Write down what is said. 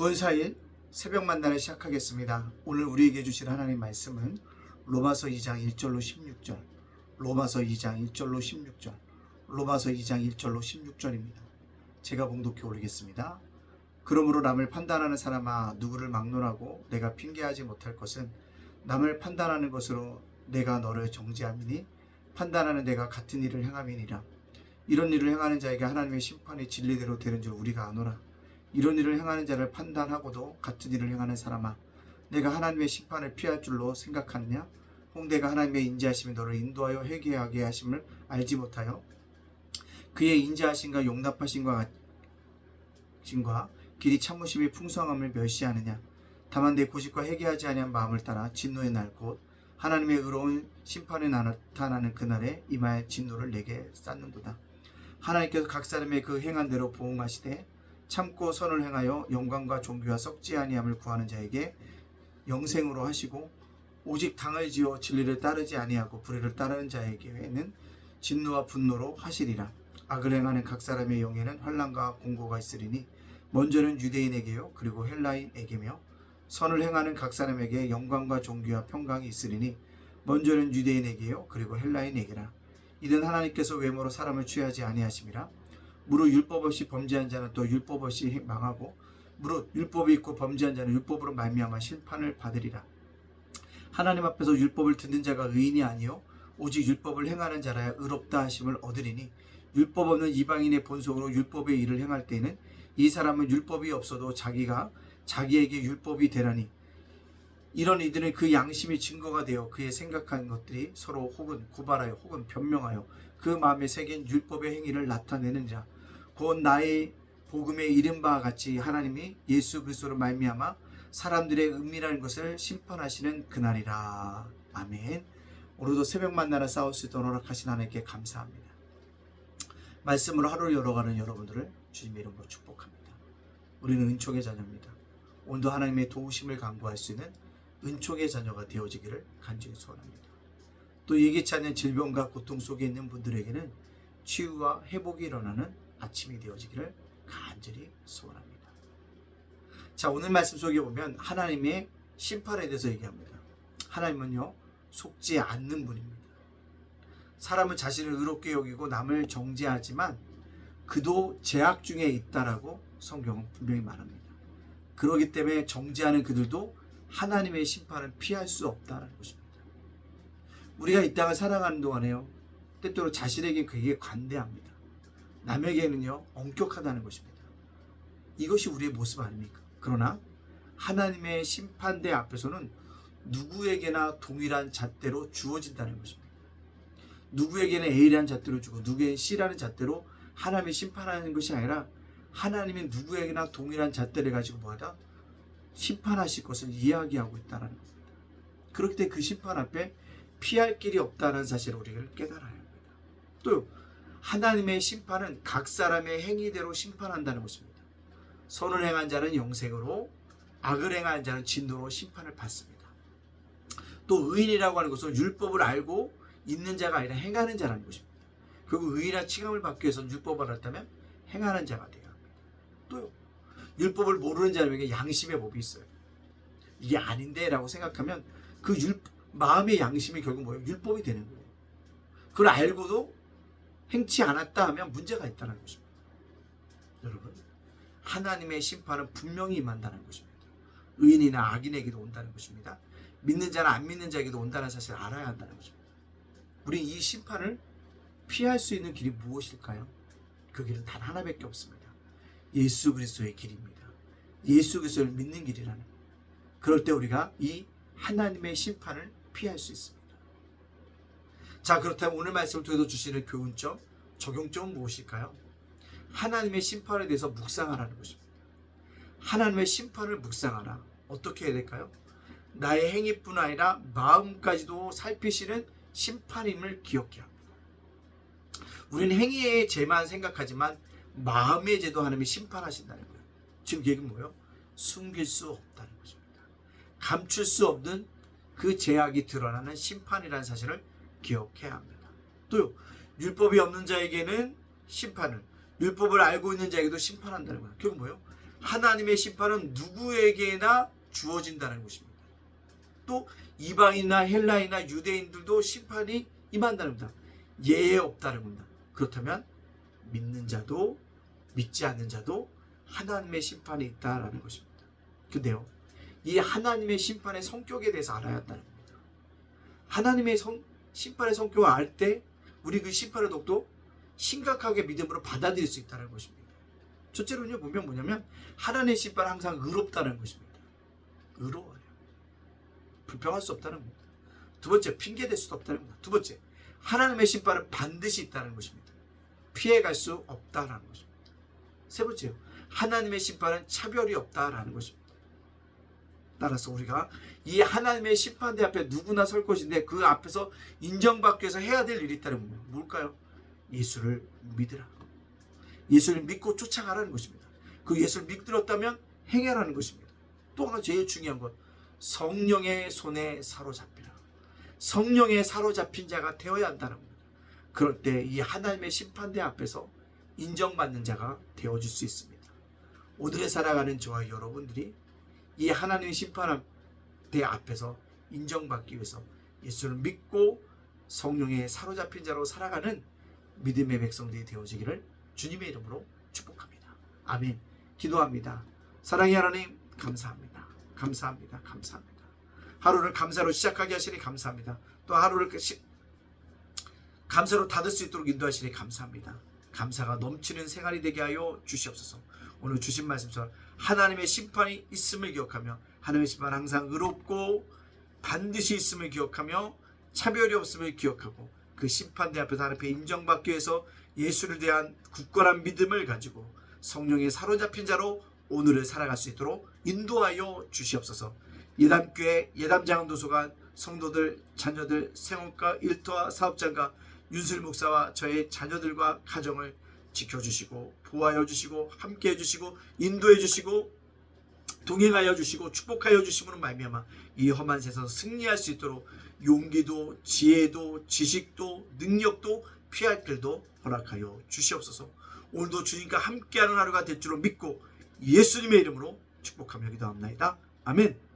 9월 4일 새벽 만나를 시작하겠습니다. 오늘 우리에게 주신 하나님 말씀은 로마서 2장 1절로 16절, 로마서 2장 1절로 16절, 로마서 2장 1절로 16절입니다. 제가 봉독해 올리겠습니다. 그러므로 남을 판단하는 사람아 누구를 막론하고 내가 핑계하지 못할 것은 남을 판단하는 것으로 내가 너를 정죄함이니 판단하는 내가 같은 일을 행함이니라. 이런 일을 행하는 자에게 하나님의 심판이 진리대로 되는 줄 우리가 아노라. 이런 일을 행하는 자를 판단하고도 같은 일을 행하는 사람아 내가 하나님의 심판을 피할 줄로 생각하느냐? 혹 내가 하나님의 인지하심이 너를 인도하여 회개하게 하심을 알지 못하여 그의 인지하심과 용납하심과 신과 길이 참으심이 풍성함을 멸시하느냐? 다만 내 고집과 회개하지 아니한 마음을 따라 진노의 날 곧 하나님의 의로운 심판에 나타나는 그날에 이마에 진노를 내게 쌓는도다. 하나님께서 각 사람의 그 행한 대로 보응하시되 참고 선을 행하여 영광과 존귀와 썩지 아니함을 구하는 자에게 영생으로 하시고 오직 당을 지어 진리를 따르지 아니하고 불의를 따르는 자에게는 진노와 분노로 하시리라. 악을 행하는 각 사람의 영에는 환란과 공고가 있으리니 먼저는 유대인에게요 그리고 헬라인에게며 선을 행하는 각 사람에게 영광과 존귀와 평강이 있으리니 먼저는 유대인에게요 그리고 헬라인에게라. 이는 하나님께서 외모로 사람을 취하지 아니하심이라 무릇 율법 없이 범죄한 자는 또 율법 없이 망하고 무릇 율법이 있고 범죄한 자는 율법으로 말미암아 심판을 받으리라. 하나님 앞에서 율법을 듣는 자가 의인이 아니요 오직 율법을 행하는 자라야 의롭다 하심을 얻으리니 율법 없는 이방인의 본성으로 율법의 일을 행할 때에는 이 사람은 율법이 없어도 자기가 자기에게 율법이 되라니 이런 이들은 그 양심이 증거가 되어 그의 생각한 것들이 서로 혹은 고발하여 혹은 변명하여 그 마음에 새긴 율법의 행위를 나타내느니라. 곧 나의 복음에 이른 바와 같이 하나님이 예수 그리스도로 말미암아 사람들의 은밀한 것을 심판하시는 그날이라. 아멘. 오늘도 새벽 만나라 싸울 수 있도록 허락하신 하나님께 감사합니다. 말씀으로 하루를 열어가는 여러분들을 주님의 이름으로 축복합니다. 우리는 은총의 자녀입니다. 오늘도 하나님의 도우심을 강구할 수 있는 은총의 자녀가 되어지기를 간절히 소원합니다. 또 예기치 않은 질병과 고통 속에 있는 분들에게는 치유와 회복이 일어나는 아침이 되어지기를 간절히 소원합니다. 자, 오늘 말씀 속에 보면 하나님의 심판에 대해서 얘기합니다. 하나님은요, 속지 않는 분입니다. 사람은 자신을 의롭게 여기고 남을 정죄하지만 그도 제약 중에 있다라고 성경은 분명히 말합니다. 그러기 때문에 정죄하는 그들도 하나님의 심판을 피할 수 없다는 것입니다. 우리가 이 땅을 살아가는 동안에요. 때때로 자신에게 그게 관대합니다. 남에게는요, 엄격하다는 것입니다. 이것이 우리의 모습 아닙니까? 그러나 하나님의 심판대 앞에서는 누구에게나 동일한 잣대로 주어진다는 것입니다. 누구에게는 A라는 잣대로 주고 누구에게는 C라는 잣대로 하나님이 심판하는 것이 아니라 하나님이 누구에게나 동일한 잣대를 가지고 뭐하다? 심판하실 것을 이야기하고 있다는 겁니다. 그렇기 때문에 그 심판 앞에 피할 길이 없다는 사실을 우리가 깨달아야 합니다. 또 하나님의 심판은 각 사람의 행위대로 심판한다는 것입니다. 선을 행한 자는 영생으로 악을 행한 자는 진노로 심판을 받습니다. 또 의인이라고 하는 것은 율법을 알고 있는 자가 아니라 행하는 자라는 것입니다. 결국 의인한 칭함을 받기 위해서는 율법을 알았다면 행하는 자가 되어야 합니다. 또요. 율법을 모르는 자에게 양심의 법이 있어요. 이게 아닌데라고 생각하면 그 율, 마음의 양심이 결국 뭐예요? 율법이 되는 거예요. 그걸 알고도 행치 않았다 하면 문제가 있다는 것입니다. 여러분, 하나님의 심판은 분명히 임한다는 것입니다. 의인이나 악인에게도 온다는 것입니다. 믿는 자나 안 믿는 자에게도 온다는 사실을 알아야 한다는 것입니다. 우리 이 심판을 피할 수 있는 길이 무엇일까요? 그 길은 단 하나밖에 없습니다. 예수 그리스도의 길입니다. 예수 그리스도를 믿는 길이라는. 그럴 때 우리가 이 하나님의 심판을 피할 수 있습니다. 자, 그렇다면 오늘 말씀을 통해서 주시는 교훈점, 적용점은 무엇일까요? 하나님의 심판에 대해서 묵상하라는 것입니다. 하나님의 심판을 묵상하라. 어떻게 해야 될까요? 나의 행위뿐 아니라 마음까지도 살피시는 심판임을 기억해야 합니다. 우리는 행위의 죄만 생각하지만 마음의 죄도 하나님이 심판하신다는 거예요. 지금 얘기는 뭐예요? 숨길 수 없다는 것입니다. 감출 수 없는 그 죄악이 드러나는 심판이라는 사실을 기억해야 합니다. 또요, 율법이 없는 자에게는 심판을, 율법을 알고 있는 자에게도 심판한다는 거예요. 결국 뭐예요? 하나님의 심판은 누구에게나 주어진다는 것입니다. 또 이방이나 헬라이나 유대인들도 심판이 임한다는 겁니다. 예에 없다는 겁니다. 그렇다면 믿는 자도 믿지 않는 자도 하나님의 심판이 있다라는 것입니다. 근데요, 이 하나님의 심판의 성격에 대해서 알아야 한다는 겁니다. 하나님의 성, 심판의 성격을 알 때 우리 그 심판의 독도 심각하게 믿음으로 받아들일 수 있다는 것입니다. 첫째로는요 보면 뭐냐면 하나님의 심판은 항상 의롭다는 것입니다. 의로워요. 불평할 수 없다는 겁니다. 두 번째 핑계 댈 수도 없다는 겁니다. 두 번째 하나님의 심판은 반드시 있다는 것입니다. 피해갈 수 없다라는 것입니다. 세 번째요 하나님의 심판은 차별이 없다라는 것입니다. 따라서 우리가 이 하나님의 심판대 앞에 누구나 설 것인데 그 앞에서 인정받기 위해서 해야 될 일이 겁니다. 뭘까요? 예수를 믿으라. 예수를 믿고 쫓아가라는 것입니다. 그 예수를 믿들었다면 행하라는 것입니다. 또 하나 제일 중요한 것 성령의 손에 사로잡히라. 성령에 사로잡힌 자가 되어야 한다는 겁니다. 그럴 때 이 하나님의 심판대 앞에서 인정받는 자가 되어줄 수 있습니다. 오늘에 살아가는 저와 여러분들이 이 하나님의 심판대 앞에서 인정받기 위해서 예수를 믿고 성령에 사로잡힌 자로 살아가는 믿음의 백성들이 되어지기를 주님의 이름으로 축복합니다. 아멘. 기도합니다. 사랑의 하나님 감사합니다. 감사합니다. 감사합니다. 하루를 감사로 시작하게 하시니 감사합니다. 또 하루를 그 시- 감사로 닫을 수 있도록 인도하시니 감사합니다. 감사가 넘치는 생활이 되게 하여 주시옵소서. 오늘 주신 말씀처럼 하나님의 심판이 있음을 기억하며 하나님의 심판 항상 의롭고 반드시 있음을 기억하며 차별이 없음을 기억하고 그 심판대 앞에서 하나님 앞에 인정받기 위해서 예수를 대한 굳건한 믿음을 가지고 성령에 사로잡힌 자로 오늘을 살아갈 수 있도록 인도하여 주시옵소서. 예담교회 예담장도소관 성도들 자녀들 생업가 일터와 사업장과 윤슬 목사와 저의 자녀들과 가정을 지켜주시고 보호하여 주시고 함께해 주시고 인도해 주시고 동행하여 주시고 축복하여 주심으로 말미암아 이 험한 세상 승리할 수 있도록 용기도 지혜도 지식도 능력도 피할 길도 허락하여 주시옵소서. 오늘도 주님과 함께하는 하루가 될 줄로 믿고 예수님의 이름으로 축복하며 기도합나이다. 아멘.